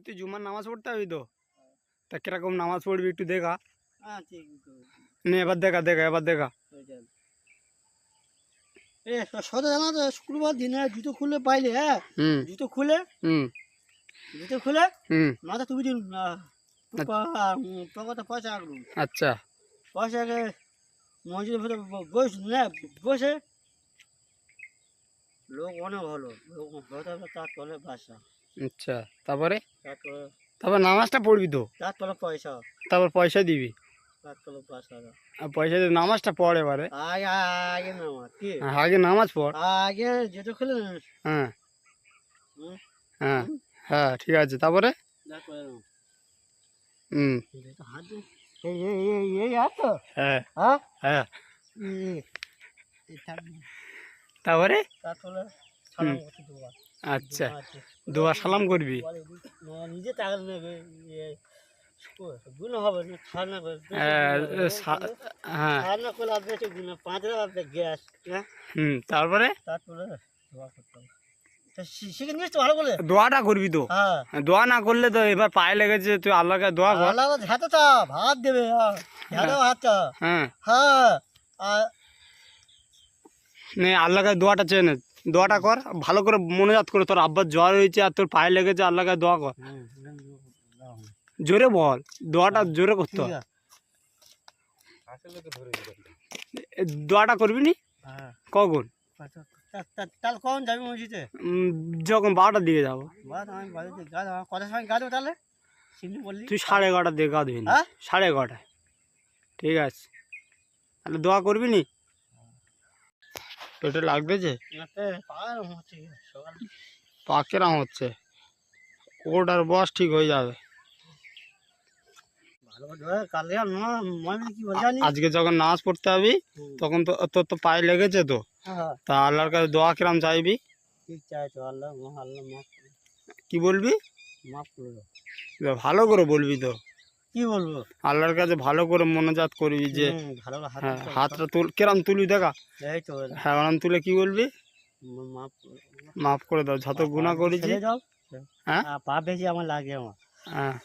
তুই জুমার নামাজ পড়তে হবে তো? তা কীরকম নামাজ পড়বি একটু দেখা। নে এবার দেখা দেখা এবার দেখা। এ সদা জানা তো শুক্রবার দিনে জুতো খুলে পাইলে হ্যাঁ? জুতো খুলে? হুম। জুতো খুলে? হুম। মাথা তুমি দিন পকেটে পয়সা আচ্ছা। পয়সা মসজিদের ভেতরে ব- বস না বসে। লোক অনেক ভালো লোক হতে হবে তার তলে বাসা। আচ্ছা তারপরে তার তারপর নামাজটা পড়বি তো তার তলে পয়সা তারপর পয়সা দিবি আর পয়সা দিয়ে নামাজটা পড় এবারে আগে আগে না আমার কি হ্যাঁ, আগে নামাজ পড় আগে খুলে হ্যাঁ হ্যাঁ হ্যাঁ ঠিক আছে তারপরে তারপরে হুম হ্যাঁ হ্যাঁ হ্যাঁ তারপরে তারপরে দেবো আচ্ছা দোয়া সালাম করবি? নিজে টাকা নেবে তারপরে? দোয়াটা করবি তো? হ্যাঁ। দোয়া না করলে তো এবার পায়ে লেগেছে তুই আল্লাহকে দোয়া কর। আল্লাহ হাতে চা ভাত দেবে হ্যাঁ হ্যাঁ। হ্যাঁ। আল্লাহকে দোয়াটা চেয়ে নে। দোয়াটা কর ভালো করে মনোজাত করে তোর আব্বার জ্বর হয়েছে আর তোর পায়ে লেগেছে আল্লাহকে দোয়া কর। জোরে বল দোয়াটা জোরে করতে হয় দোয়াটা করবি নি? হ্যাঁ। কখন? আচ্ছা, তাহলে কখন যাবি মসজিদে? যখন বারোটার দিকে যাব। কটার সময় গা দেবো তাহলে। তুই সাড়ে এগারোটার দিকে গা ধুবি না। হ্যাঁ? সাড়ে এগারোটায়। ঠিক আছে। তাহলে দোয়া করবি নি? পেটে লাগবে যে? তো পাগল হচ্ছে ওটার বস ঠিক হয়ে যাবে। আজকে যখন নামাজ পড়তে যাবি তখন তো তোর তো পায়ে লেগেছে তো। হ্যাঁ। তা আল্লাহর কাছে দোয়া কিরাম চাইবি? কি বলবি? ভালো করে বলবি তো। কি বলব? আল্লাহর কাছে ভালো করে মনোজাত করবি যে হ্যাঁ হাতটা তুল কিরাম তুলি দেখা। হ্যাঁ ওরম তুলে কি বলবি? মাফ করে দাও। যত গুণা করেছি। হ্যাঁ? পা বেশি আমার লাগে আমার। হ্যাঁ।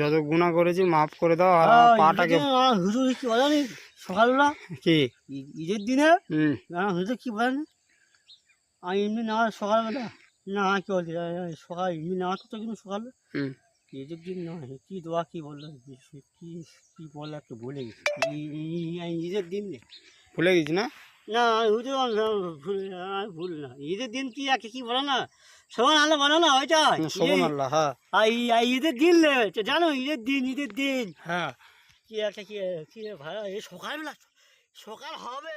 যত গুণা করেছি মাফ করে দাও আর পাটাকে হুজুর কি বলেনি? সকালবেলা? কি? ঈদের দিনে? হুজুর কি বলেনি? আমি এমনি না সকালবেলা? না কি বলছি? সকাল এমনি না তো কিন্তু সকালে ঈদের দিন নয় কি দোয়া কি বলল কি কি কি বলল একটু ভুলে গেছি। ঈদের দিন। ভুলে গেছি না? না হুজুর ভুল ভুল না। ঈদের দিন কি একে কি বলো না? সমান আলো বলো না ওইটা? শোভন আল্লাহ হ্যাঁ। ঈদের দিন জানো ঈদের দিন ঈদের দিন। হ্যাঁ। কি একটা কি কি ভাই সকালবেলা সকাল হবে।